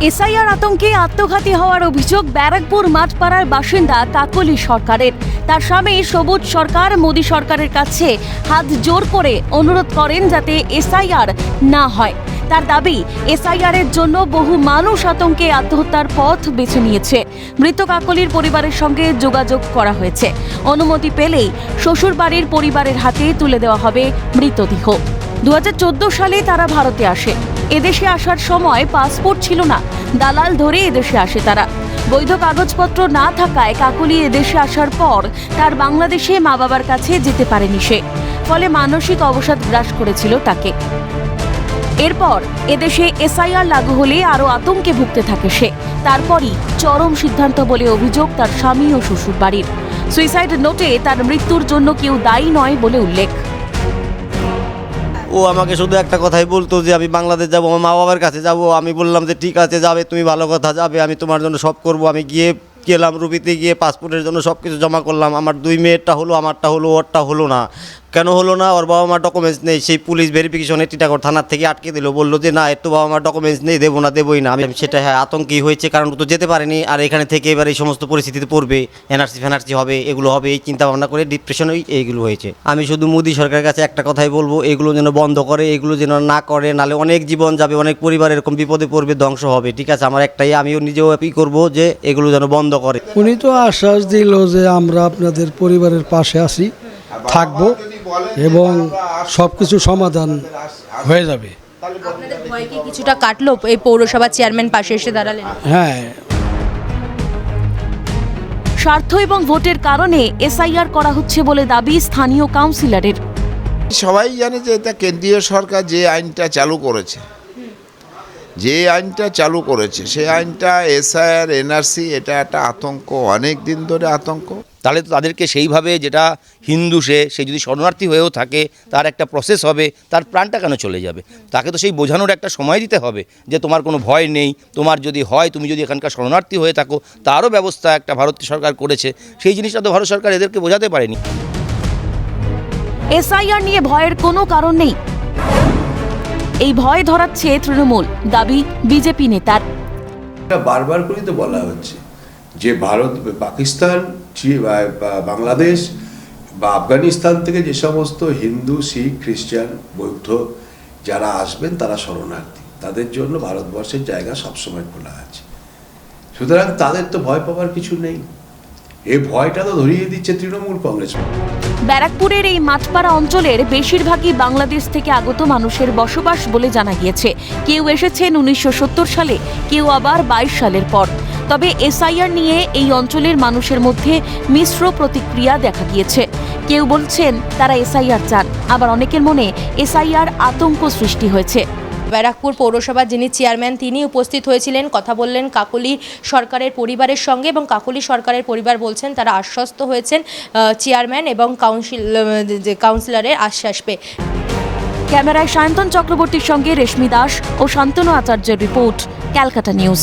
SIR আতঙ্কে আত্মঘাতী হওয়ার অভিযোগ ব্যারাকপুর মাঠপাড়ার বাসিন্দা কাকলি সরকারের। তার স্বামী সবুজ সরকার, মোদী সরকারের কাছে হাত জোর করে অনুরোধ করেন যাতে এসআইআর না হয়। তার দাবি এসআইআর এর জন্য বহু মানুষ আতঙ্কে আত্মহত্যার পথ বেছে নিয়েছে। মৃত কাকলির পরিবারের সঙ্গে যোগাযোগ করা হয়েছে। অনুমতি পেলেই শ্বশুরবাড়ির পরিবারের হাতে তুলে দেওয়া হবে মৃতদেহ। দু হাজার চোদ্দ সালে তারা ভারতে আসে। এদেশে আসার সময় পাসপোর্ট ছিল না। দালাল ধরে এদেশে আসে তারা। বৈধ কাগজপত্র না থাকায় কাকলি এদেশে আসার পর তার বাংলাদেশে মা বাবার কাছে যেতে পারেনি সে। ফলে মানসিক অবসাদ গ্রাস করেছিল তাকে। এরপর এদেশে এসআইআর লাগু হলে আরও আতঙ্কে ভুগতে থাকে সে। তারপরই চরম সিদ্ধান্ত বলে অভিযোগ তার স্বামী ও শ্বশুর বাড়ির সুইসাইড নোটে তার মৃত্যুর জন্য কেউ দায়ী নয় বলে উল্লেখ। ও আমাকে শুধু একটা কথাই বলতো যে আমি বাংলাদেশ যাব, আমার মা বাবার কাছে যাব। আমি বললাম যে, ঠিক আছে, যাবে, তুমি ভালো কথা, যাবে। আমি তোমার জন্য সব করব। আমি গিয়ে গেলাম রুবিতে গিয়ে পাসপোর্টের জন্য সব কিছু জমা করলাম। আমার দুই মেয়েরটা হলো, আমারটা হলো, ওরটা হলো না। কেন হলো না? ওর বাবা মার ডকুমেন্টস নেই। সেই পুলিশ ভেরিফিকেশনে টিটাগড় থানার থেকে আটকে দিল। বলল যে, না এর বাবা মার ডকুমেন্টস নেই, দেবো না, দেবোই না। আমি সেটা হ্যাঁ আতঙ্কই হয়েছে, কারণ তো যেতে পারেনি। আর এখানে থেকে এবার এই সমস্ত পরিস্থিতিতে পড়বে। এনআরসি ফেনার্সি হবে, এগুলো হবে, এই চিন্তা ভাবনা করে ডিপ্রেশনই এইগুলো হয়েছে। আমি শুধু মোদি সরকারের কাছে একটা কথাই বলব, এগুলো যেন বন্ধ করে, এগুলো যেন না করে, নালে অনেক জীবন যাবে, অনেক পরিবার এরকম বিপদে পড়বে, ধ্বংস হবে। ঠিক আছে, আমার একটাই, আমিও নিজেও ই করব যে, এগুলো যেন বন্ধ করে। উনি তো আশ্বাস দিল যে, আমরা আপনাদের পরিবারের পাশে আছি, থাকব। এবং সব কিছু সমাধান হয়ে যাবে। কিছুটা কাটলো এই পৌরসভা চেয়ারম্যান পাশে এসে দাঁড়ালেন? হ্যাঁ। স্বার্থ এবং ভোটের কারণে এসআইআর করা হচ্ছে বলে দাবি স্থানীয় কাউন্সিলরের। সবাই জানে যে এটা কেন্দ্রীয় সরকার যে আইনটা চালু করেছে। যে আইনটা চালু করেছে সেই আইনটা এসআইআর এনআরসি এটা একটা আতঙ্ক অনেক দিন ধরে আতঙ্ক। তাহলে তো তাদেরকে সেইভাবে যেটা হিন্দু সে সে যদি শরণার্থী হয়েও থাকে তার একটা প্রসেস হবে তার প্রাণটা কেন চলে যাবে? তাকে তো সেই বোঝানোর একটা সময় দিতে হবে যে তোমার কোনো ভয় নেই তোমার যদি হয় তুমি যদি এখানকার শরণার্থী হয়ে থাকো তারও ব্যবস্থা একটা ভারত সরকার করেছে। সেই জিনিসটা তো ভারত সরকার এদেরকে বোঝাতে পারেনি। এসআইআর নিয়ে ভয়ের কোনো কারণ নেই। এই ভয় ধরাচ্ছে তৃণমূল দাবি বিজেপি নেতার। এটা বারবার করেই তো বলা হচ্ছে। যে ভারত পাকিস্তান বাংলাদেশ বা আফগানিস্তান থেকে যে সমস্ত হিন্দু, শিখ, খ্রিস্টান, বৌদ্ধ যারা আসবেন, তারা শরণার্থী। তাদের জন্য ভারতবর্ষের জায়গা সবসময় খোলা আছে। সুতরাং তাদের তো ভয় পাওয়ার কিছু নেই। এই ভয়টা তো ধরিয়ে দিচ্ছে তৃণমূল কংগ্রেস। ব্যারাকপুরের এই মাঠপাড়া অঞ্চলের বেশিরভাগই বাংলাদেশ থেকে আগত মানুষের বসবাস বলে জানা গিয়েছে। কেউ এসেছেন উনিশশো সত্তর সালে, কেউ আবার বাইশ সালের পর। তবে এসআইআর নিয়ে এই অঞ্চলের মানুষের মধ্যে মিশ্র প্রতিক্রিয়া দেখা গিয়েছে। কেউ বলছেন তারা এসআইআর চান আবার অনেকের মনে এসআইআর আতঙ্ক সৃষ্টি হয়েছে। ব্যারাকপুর পৌরসভার যিনি চেয়ারম্যান তিনি উপস্থিত হয়েছিলেন কথা বললেন কাকলি সরকারের পরিবারের সঙ্গে এবং কাকলি সরকারের পরিবার বলছেন তারা আশ্বস্ত হয়েছেন চেয়ারম্যান এবং কাউন্সিল যে কাউন্সিলরের আশ্বাস পেয়ে। ক্যামেরায় সায়ন্তন চক্রবর্তীর সঙ্গে রেশমি দাস ও শান্তনু আচার্যের রিপোর্ট ক্যালকাটা নিউজ।